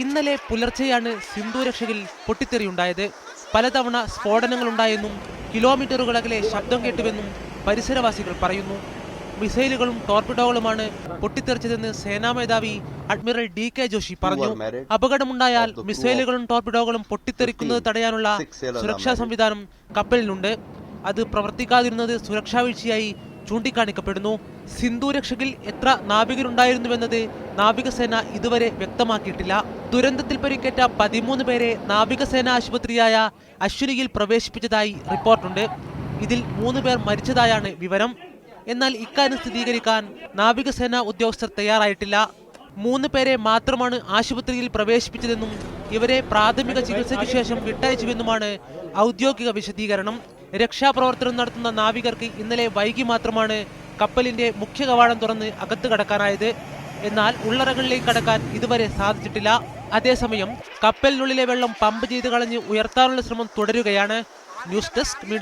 ഇന്നലെ പുലർച്ചെയാണ് സിന്ധൂരക്ഷകിൽ പൊട്ടിത്തെറിയുണ്ടായത് പലതവണ സ്ഫോടനങ്ങളുണ്ടായെന്നും കിലോമീറ്ററുകൾ അകലെ ശബ്ദം കേട്ടുവെന്നും പരിസരവാസികൾ പറയുന്നു. മിസൈലുകളും ടോർപിഡോകളുമാണ് പൊട്ടിത്തെറിച്ചതെന്ന് സേനാ മേധാവി അഡ്മിറൽ ഡി കെ ജോഷി പറഞ്ഞു. അപകടമുണ്ടായാൽ മിസൈലുകളും ടോർപിഡോകളും പൊട്ടിത്തെറിക്കുന്നത് തടയാനുള്ള സുരക്ഷാ സംവിധാനം കപ്പലിനുണ്ട് അത് പ്രവർത്തിക്കാതിരുന്നത് സുരക്ഷാ വീഴ്ചയായി ചൂണ്ടിക്കാണിക്കപ്പെടുന്നു. സിന്ധു രക്ഷകിൽ എത്ര നാവികരുണ്ടായിരുന്നുവെന്നത് നാവികസേന ഇതുവരെ വ്യക്തമാക്കിയിട്ടില്ല. ദുരന്തത്തിൽ പരിക്കേറ്റ പതിമൂന്ന് പേരെ നാവികസേന ആശുപത്രിയായ അശ്വിനിയിൽ പ്രവേശിപ്പിച്ചതായി റിപ്പോർട്ടുണ്ട്. ഇതിൽ മൂന്ന് പേർ മരിച്ചതായാണ് വിവരം. എന്നാൽ ഇക്കാര്യം സ്ഥിരീകരിക്കാൻ നാവികസേന ഉദ്യോഗസ്ഥർ തയ്യാറായിട്ടില്ല. മൂന്ന് പേരെ മാത്രമാണ് ആശുപത്രിയിൽ പ്രവേശിപ്പിച്ചതെന്നും ഇവരെ പ്രാഥമിക ചികിത്സയ്ക്ക് ശേഷം വിട്ടയച്ചുവെന്നുമാണ് ഔദ്യോഗിക വിശദീകരണം. രക്ഷാപ്രവർത്തനം നടത്തുന്ന നാവികർക്ക് ഇന്നലെ വൈകി മാത്രമാണ് കപ്പലിന്റെ മുഖ്യ കവാടം തുറന്ന് അകത്ത് കടക്കാനായത്. എന്നാൽ ഉള്ളറകളിലേക്ക് കടക്കാൻ ഇതുവരെ സാധിച്ചിട്ടില്ല. അതേസമയം കപ്പലിനുള്ളിലെ വെള്ളം പമ്പ് ചെയ്ത് കളഞ്ഞ് ഉയർത്താനുള്ള ശ്രമം തുടരുകയാണ്. News desk